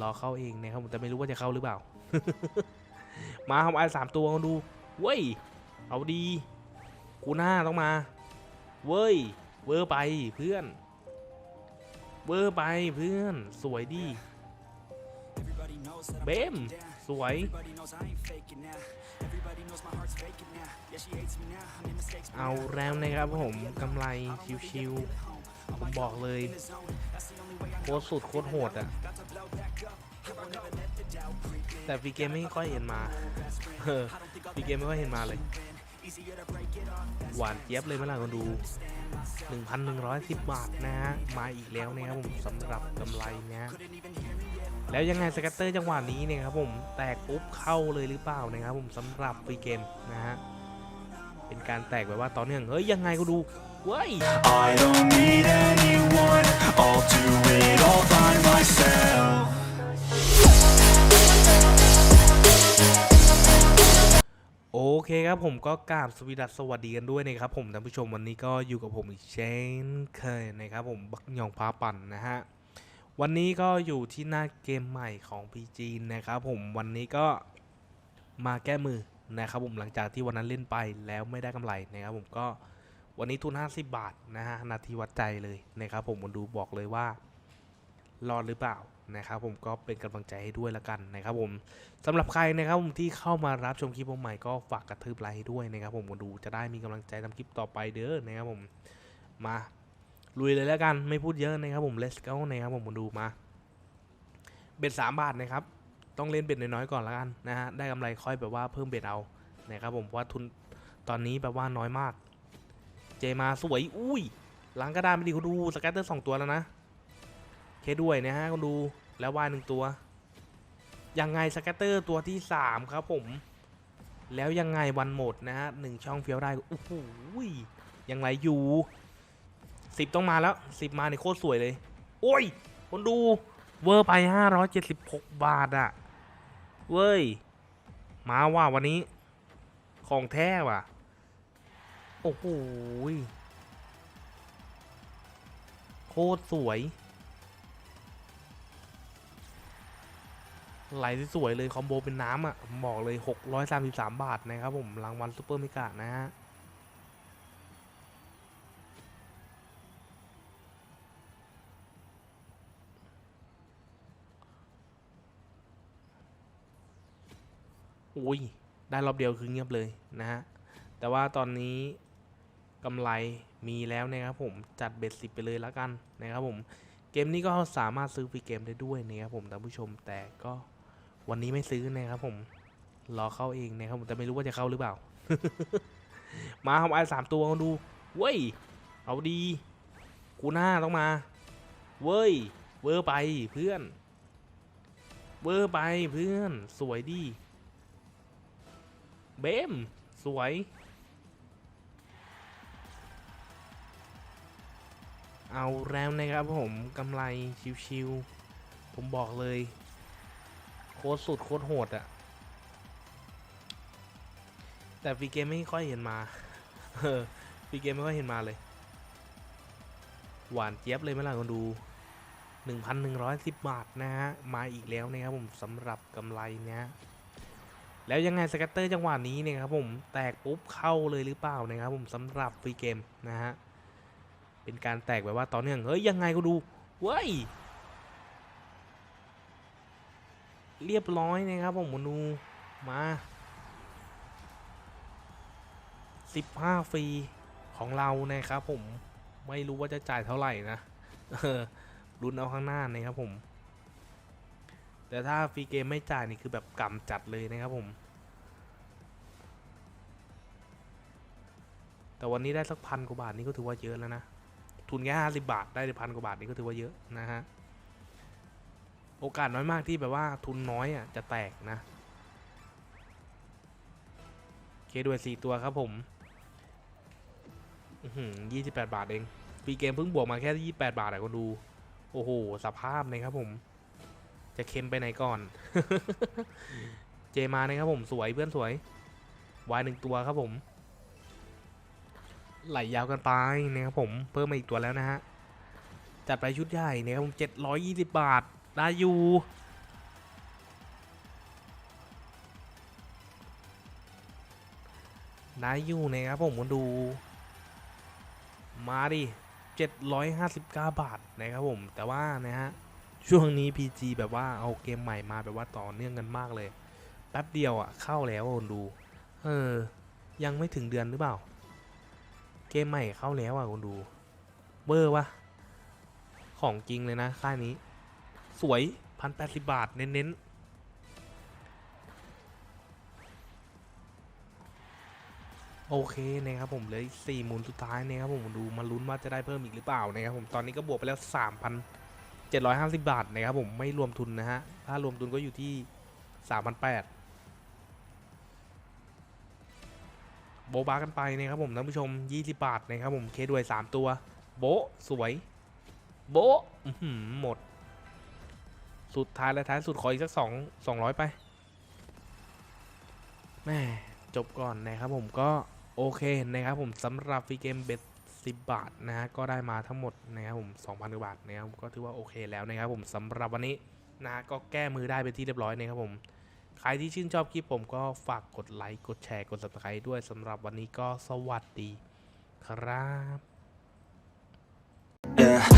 รอเข้าเองนะครับผมแต่ไม่รู้ว่าจะเข้าหรือเปล่า มาทำไอ้สามตัวมาดู เว้ย เอาดี กูหน้าต้องมา เว้ย เวอร์ไปเพื่อน เวอร์ไปเพื่อน สวยดี เบม สวย เอาแล้วนะครับผมกำไรชิวๆผมบอกเลย โคตรสุดโคตรโหดอะ แต่ฟีเกมไม่ค่อยเห็นมาเออฟรีเกมไม่ค่อยเห็นมาเลย หวานเจี๊ยบเลยเมื่อไหร่คนดู 1,110 บาทนะฮะ มาอีกแล้วนะครับผมสำหรับกำไรนะฮะแล้วยังไงสกัตเตอร์จังหวะนี้เนี่ยครับผมแตกปุ๊บเข้าเลยหรือเปล่านะครับผมสำหรับฟรีเกมนะฮะเป็นการแตกแบบว่าต่อเนื่องเฮ้ยยังไงก็ดูเว้ย I don't need anyone, I'll do it all by myself. เคครับผมก็กราบสวีดัสสวัสดีกันด้วยนะครับผมท่านผู้ชมวันนี้ก็อยู่กับผมอีกเช่นเคยนะครับผมบักยองพาปั่นนะฮะวันนี้ก็อยู่ที่หน้าเกมใหม่ของ PG นะครับผมวันนี้ก็มาแก้มือนะครับผมหลังจากที่วันนั้นเล่นไปแล้วไม่ได้กำไรนะครับผมก็วันนี้ทุน 50 บาทนะฮะนาทีวัดใจเลยนะครับผมมาดูบอกเลยว่า รอดหรือเปล่านะครับผมก็เป็นกำลังใจให้ด้วยละกันนะครับผมสำหรับใครนะครับผมที่เข้ามารับชมคลิปผมใหม่ก็ฝากกระทืบไลค์ด้วยนะครับผมมาดูจะได้มีกำลังใจทำคลิปต่อไปเด้อนะครับผมมาลุยเลยแล้วกันไม่พูดเยอะนะครับผม let's go นะครับผมมาดูมา เบ็ดสามบาทนะครับต้องเล่นเบ็ดน้อยๆก่อนล้วกันนะฮะได้กำไรค่อยแบบว่าเพิ่มเบ็ดเอานะครับผมเพราะว่าทุนตอนนี้แบบว่าน้อยมาก เจมาสวยอุ้ยหลังกระดานไม่ดีคุณดูสแกตเตอร์สองตัวแล้วนะ เคด้วยนะฮะคุณดูแล้ววาหนึ่งตัว ยังไงสแกตเตอร์ตัวที่ 3 ครับผม แล้วยังไงวันหมดนะฮะหนึ่งช่องเฟี้ยวได้โอ้โหยังไงอยู่สิบต้องมาแล้วสิบมาในโคตรสวยเลย โอ้ยคนดูเวอร์ไป 576 บาทอะเว้ย มาว่าวันนี้ ของแท้ว่ะ โอ้โหโคตรสวย ไหลสวยเลยคอมโบเป็นน้ำอะผมบอกเลย 633 บาทนะครับผมรางวัลซูเปอร์มิกานะฮะอุ้ย ได้รอบเดียวคือเงียบเลยนะฮะ แต่ว่าตอนนี้กำไรมีแล้วนะครับผมจัดเบ็ดสิบไปเลยแล้วกันนะครับผม เกมนี้ก็สามารถซื้อฟรีเกมได้ด้วยนะครับผมท่านผู้ชมแต่ก็ วันนี้ไม่ซื้อนะครับผม รอเข้าเองนะครับผมแต่ไม่รู้ว่าจะเข้าหรือเปล่า มาทำไอ้สามตัวดู เว้ย เอาดี กูหน้าต้องมา เว้ย เวอร์ไปเพื่อน เวอร์ไปเพื่อน สวยดี เบม สวยเอาแล้วนะครับผมกำไรชิวๆผมบอกเลย โคตรสุดโคตรโหดอะแต่ฟีเกมไม่ค่อยเห็นมาเออฟีเกมไม่ค่อยเห็นมาเลย หวานเจี๊ยบเลยเมื่อไหร่คนดู 1,110 บาทนะฮะ มาอีกแล้วนะครับผมสำหรับกำไรเนี้ยแล้วยังไงสกัตเตอร์จังหวะนี้เนี่ยครับผมแตกปุ๊บเข้าเลยหรือเปล่านะครับผมสำหรับฟรีเกมนะฮะ เป็นการแตกแบบว่าต่อเนื่องเฮ้ยยังไงก็ดูเว้ย เรียบร้อยนะครับผมมาดูมา15ฟรีของเรานะครับผมไม่รู้ว่าจะจ่ายเท่าไหร่นะรุนเอาข้างหน้านะครับผม แต่ถ้าฟรีเกมไม่จ่ายนี่คือแบบกำจัดเลยนะครับผม แต่วันนี้ได้สักพันกว่าบาทนี่ก็ถือว่าเยอะแล้วนะ ทุนแค่ห้าสิบาทได้พันกว่าบาทนี่ก็ถือว่าเยอะนะฮะ โอกาสน้อยมากที่แบบว่าทุนน้อยอะจะแตกนะเคด้วยสี่ตัวครับผมยี่สิบแปดบาทเอง ปีเกมเพิ่งบวกมาแค่ยี่แปดบาทอะคนดู โอ้โห สภาพนะครับผม จะเค็มไปไหนก่อน เจมานะครับผมสวยเพื่อนสวย วายหนึ่งตัวครับผม ไหลยาวกันไปนะครับผม เพิ่มมาอีกตัวแล้วนะฮะ จัดไปชุดใหญ่นะครับผมเจ็ดร้อยยี่สิบบาท ได้ยู่ได้อยู่นะครับผมคุดู มาดิ 759 บาทนะครับผม แต่ว่านะฮะ ช่วงนี้ PG แบบว่าเอาเกมใหม่มาแบบว่าต่อเนื่องกันมากเลย แป๊บเดียวอะ่ะ เข้าแล้วคนดู เออ ยังไม่ถึงเดือนหรือเปล่า เกมใหม่เข้าแล้วอะ่ะคนดู เบอร์วะของจริงเลยนะค่ายนี้ สวยพันแปดสิบาท เน้นๆ โอเคนะครับผมเหลยสี่หมุนสุดท้ายนะครับผมดูมาลุ้นว่าจะได้เพิ่มอีกหรือเปล่านะครับผมตอนนี้ก็บวกไปแล้วสามพันเจ็ดร้อยห้าสิบาทนะครับผมไม่รวมทุนนะฮะถ้ารวมทุนก็อยู่ที่สามพันแปดโบบากันไปนะครับผมท่านผู้ชม 20 บาทนะครับผมเคด้วย 3 ตัว โบสวย โบะอื้อหือหมด สุดท้ายและท้ายสุดขออีกสักสองสองร้อยไปแม่จบก่อนนะครับผมก็โอเคนะครับผมสำหรับฟรีเกมเบ็ดสิบาทนะฮะก็ได้มาทั้งหมดนะครับผมสองพันกว่าบาทนะครับก็ถือว่าโอเคแล้วนะครับผมสำหรับวันนี้นะก็แก้มือได้เป็นที่เรียบร้อยนะครับผมใครที่ชื่นชอบคลิปผมก็ฝากกดไลค์กดแชร์กด subscribe ด้วยสำหรับวันนี้ก็สวัสดีครับ